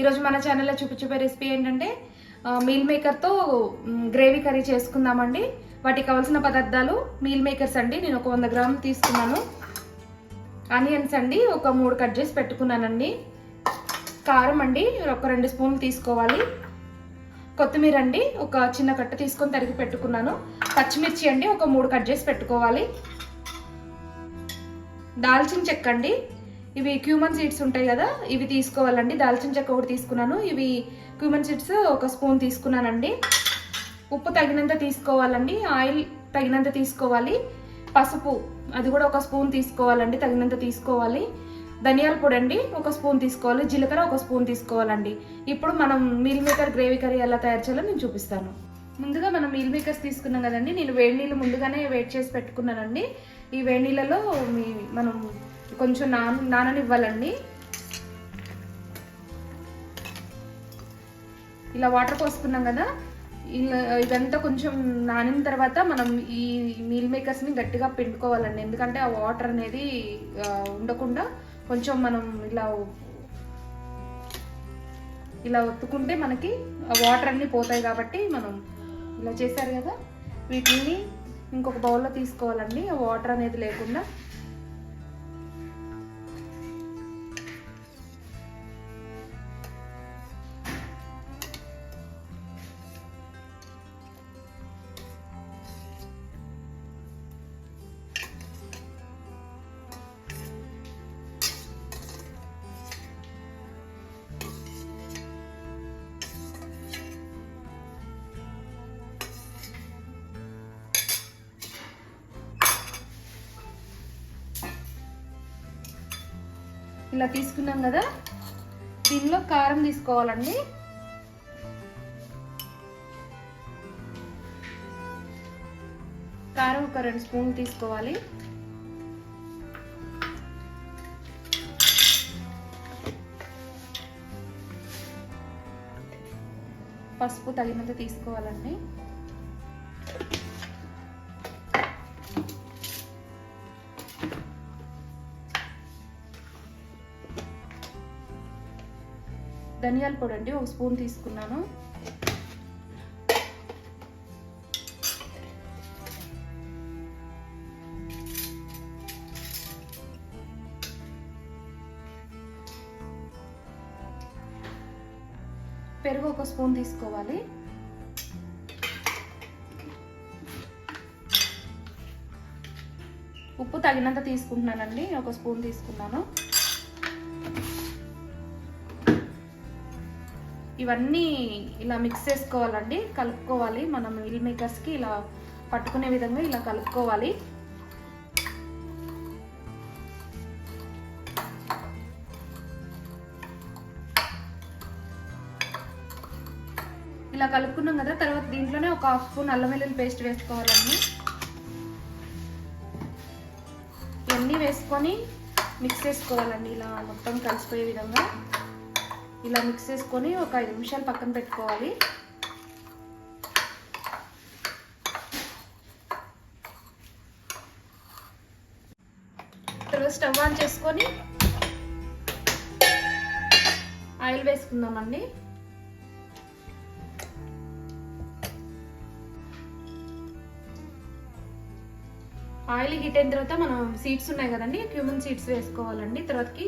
ఈరోజు మన ఛానల్లో చూపించబోయే రెసిపీ ఏంటంటే మీల్ మేకర్తో గ్రేవీ కర్రీ చేసుకుందామండి. వాటికి కావాల్సిన పదార్థాలు మీల్ మేకర్స్ అండి. నేను ఒక వంద గ్రాములు తీసుకున్నాను. ఆనియన్స్ అండి ఒక మూడు కట్ చేసి పెట్టుకున్నానండి. కారం అండి ఒక రెండు స్పూన్లు తీసుకోవాలి. కొత్తిమీర అండి ఒక చిన్న కట్ట తీసుకొని తరిగి పెట్టుకున్నాను. పచ్చిమిర్చి అండి ఒక మూడు కట్ చేసి పెట్టుకోవాలి. దాల్చిన చెక్క అండి ఇవి క్యూమన్ సీడ్స్ ఉంటాయి కదా ఇవి తీసుకోవాలండి. దాల్చిన చెక్క ఒకటి తీసుకున్నాను. ఇవి క్యూమన్ సీడ్స్ ఒక స్పూన్ తీసుకున్నానండి. ఉప్పు తగినంత తీసుకోవాలండి. ఆయిల్ తగినంత తీసుకోవాలి. పసుపు అది కూడా ఒక స్పూన్ తీసుకోవాలండి. తగినంత తీసుకోవాలి. ధనియాల పొడి అండి ఒక స్పూన్ తీసుకోవాలి. జీలకర్ర ఒక స్పూన్ తీసుకోవాలండి. ఇప్పుడు మనం మీల్ మేకర్ గ్రేవీ కర్రీ ఎలా తయారు చేయాలో నేను చూపిస్తాను. ముందుగా మనం మీల్ మేకర్స్ తీసుకున్నాం కదండి నేను వేడి నీళ్ళు ముందుగానే వేడి చేసి పెట్టుకున్నానండి. ఈ వేడి నీళ్ళలో మీ మనం కొంచెం నాన నాననివ్వాలండి. ఇలా వాటర్ పోసుకున్నాం కదా ఇలా ఇదంతా కొంచెం నానిన తర్వాత మనం ఈ మీల్ మేకర్స్ని గట్టిగా పిండుకోవాలండి. ఎందుకంటే ఆ వాటర్ అనేది ఉండకుండా కొంచెం మనం ఇలా ఇలా ఒత్తుకుంటే మనకి ఆ వాటర్ అన్నీ పోతాయి కాబట్టి మనం ఇలా చేశారు కదా. వీటిని ఇంకొక బౌల్లో తీసుకోవాలండి. ఆ వాటర్ అనేది లేకుండా ఇలా తీసుకున్నాం కదా. దీనిలో కారం తీసుకోవాలండి. కారం ఒక రెండు స్పూన్లు తీసుకోవాలి. పసుపు తగినంత తీసుకోవాలండి. ధనియాల పొడి అండి ఒక స్పూన్ తీసుకున్నాను. పెరుగు ఒక స్పూన్ తీసుకోవాలి. ఉప్పు తగినంత తీసుకుంటున్నానండి ఒక స్పూన్ తీసుకున్నాను. ఇవన్నీ ఇలా మిక్స్ చేసుకోవాలండి. కలుపుకోవాలి. మనం మిల్ మేకర్స్కి ఇలా పట్టుకునే విధంగా ఇలా కలుపుకోవాలి. ఇలా కలుపుకున్నాం కదా తర్వాత దీంట్లోనే ఒక హాఫ్ స్పూన్ అల్లం వెల్లుల్లి పేస్ట్ వేసుకోవాలండి. ఇవన్నీ వేసుకొని మిక్స్ చేసుకోవాలండి. ఇలా మొత్తం కలిసిపోయే విధంగా. ఇలా మిక్స్ చేసుకొని ఒక ఐదు నిమిషాలు పక్కన పెట్టుకోవాలి. తర్వాత స్టవ్ ఆన్ చేసుకొని ఆయిల్ వేసుకుందామండి. ఆయిల్ హీట్ అయిన తర్వాత మనం సీడ్స్ ఉన్నాయి కదండి క్యూమన్ సీడ్స్ వేసుకోవాలండి. తర్వాతకి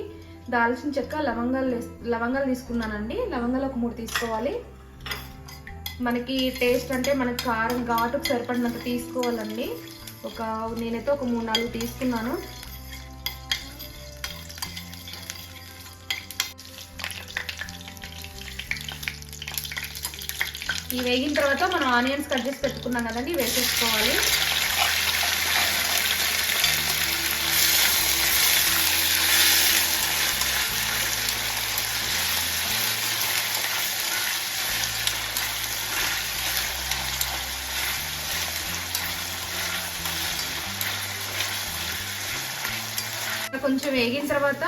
దాల్చిన చెక్క లవంగాలు లవంగాలు తీసుకున్నానండి. లవంగాలు ఒక మూడు తీసుకోవాలి. మనకి టేస్ట్ అంటే మనకి కారం ఘాటుకు సరిపడినంత తీసుకోవాలండి. ఒక నేనైతే ఒక మూడు నాలుగు తీసుకున్నాను. ఈ వేగిన తర్వాత మనం ఆనియన్స్ కట్ చేసి పెట్టుకున్నాం కదండి వేసేసుకోవాలి. కొంచెం వేగిన తర్వాత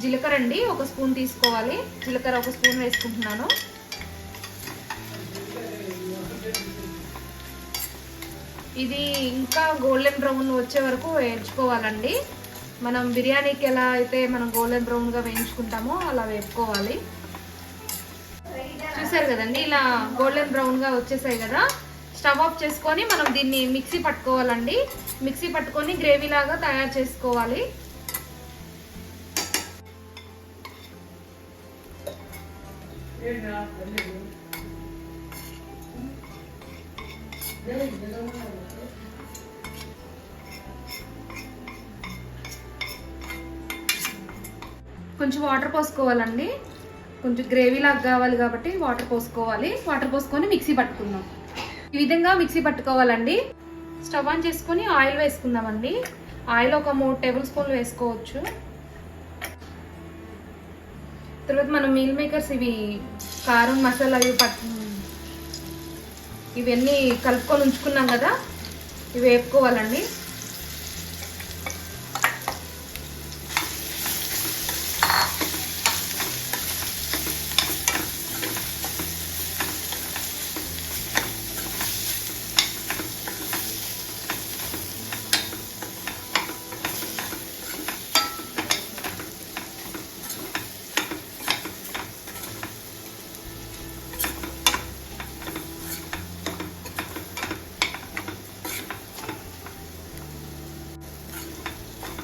జీలకర్ర అండి ఒక స్పూన్ తీసుకోవాలి. జీలకర్ర ఒక స్పూన్ వేసుకుంటున్నాను. ఇది ఇంకా గోల్డెన్ బ్రౌన్ వచ్చే వరకు వేయించుకోవాలండి. మనం బిర్యానీకి ఎలా అయితే మనం గోల్డెన్ బ్రౌన్గా వేయించుకుంటామో అలా వేపుకోవాలి. చూసారు కదండి ఇలా గోల్డెన్ బ్రౌన్గా వచ్చేసాయి కదా. స్టవ్ ఆఫ్ చేసుకొని మనం దీన్ని మిక్సీ పట్టుకోవాలండి. మిక్సీ పట్టుకొని గ్రేవీ లాగా తయారు చేసుకోవాలి. కొంచెం వాటర్ పోసుకోవాలండి. కొంచెం గ్రేవీ లాగా కావాలి కాబట్టి వాటర్ పోసుకోవాలి. వాటర్ పోసుకొని మిక్సీ పట్టుకుందాం. ఈ విధంగా మిక్సీ పట్టుకోవాలండి. స్టవ్ ఆన్ చేసుకొని ఆయిల్ వేసుకుందామండి. ఆయిల్ ఒక మూడు టేబుల్ స్పూన్లు వేసుకోవచ్చు. తర్వాత మనం మీల్ మేకర్స్ ఇవి కారం మసాలా ఇవి పట్ ఇవన్నీ కలుపుకొని ఉంచుకున్నాం కదా ఇవి వేపుకోవాలండి.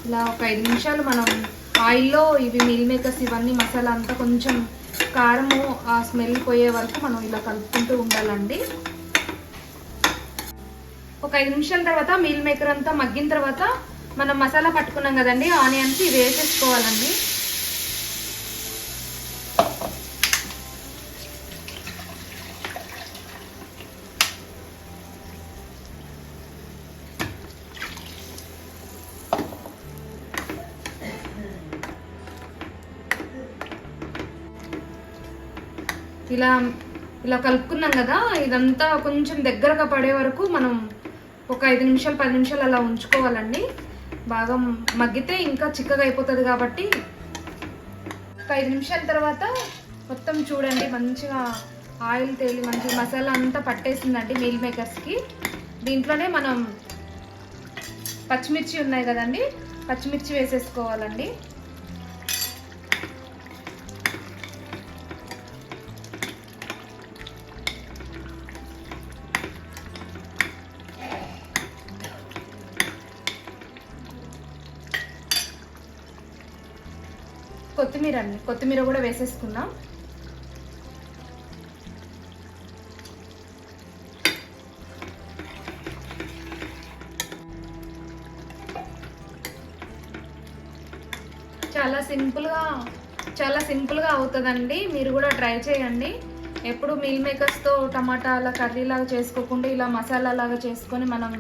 ఇలా ఒక ఐదు నిమిషాలు మనం ఆయిల్లో ఇవి మిల్ మేకర్స్ ఇవన్నీ మసాలా అంతా కొంచెం కారము ఆ స్మెల్ పోయే వరకు మనం ఇలా కలుపుకుంటూ ఉండాలండి. ఒక ఐదు నిమిషాల తర్వాత మీల్ మేకర్ అంతా మగ్గిన తర్వాత మనం మసాలా పట్టుకున్నాం కదండి ఆనియన్స్ ఇవి వేసేసుకోవాలండి. ఇలా ఇలా కలుపుకున్నాం కదా ఇదంతా కొంచెం దగ్గరగా పడే వరకు మనం ఒక ఐదు నిమిషాలు పది నిమిషాలు అలా ఉంచుకోవాలండి. బాగా మగ్గితే ఇంకా చిక్కగా అయిపోతుంది కాబట్టి ఒక ఐదు నిమిషాల తర్వాత మొత్తం చూడండి మంచిగా ఆయిల్ తేలి మంచి మసాలా అంతా పట్టేసిందండి మీల్ మేకర్స్కి. దీంట్లోనే మనం పచ్చిమిర్చి ఉన్నాయి కదండి పచ్చిమిర్చి వేసేసుకోవాలండి. కొత్తిమీర అండి కొత్తిమీర కూడా వేసేసుకుందాం. చాలా సింపుల్గా చాలా సింపుల్గా అవుతుందండి. మీరు కూడా ట్రై చేయండి. ఎప్పుడు మీల్ మేకర్స్తో టమాటా అలా కర్రీ లాగా చేసుకోకుండా ఇలా మసాలా లాగా చేసుకొని మనం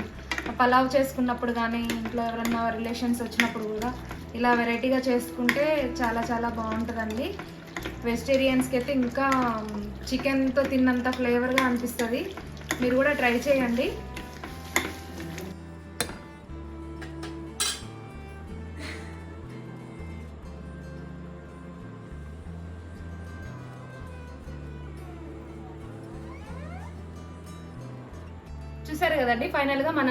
పలావ్ చేసుకున్నప్పుడు కానీ ఇంట్లో ఎవరన్నా రిలేషన్స్ వచ్చినప్పుడు కూడా ఇలా వెరైటీగా చేసుకుంటే చాలా చాలా బాగుంటుందండి. వెజిటేరియన్స్కి అయితే ఇంకా చికెన్తో తిన్నంత ఫ్లేవర్గా అనిపిస్తుంది. మీరు కూడా ట్రై చేయండి. చూసారు కదండి ఫైనల్గా మన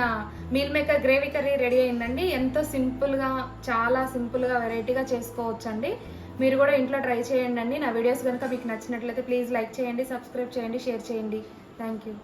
meal maker gravy curry ready అయిందండి. ఎంతో సింపుల్గా చాలా సింపుల్గా వెరైటీగా చేసుకోవచ్చు అండి మీరు కూడా ఇంట్లో ట్రై చేయండి అండి. నా వీడియోస్ కనుక మీకు నచ్చినట్లయితే ప్లీజ్ లైక్ చేయండి సబ్స్క్రైబ్ చేయండి షేర్ చేయండి. Thank you.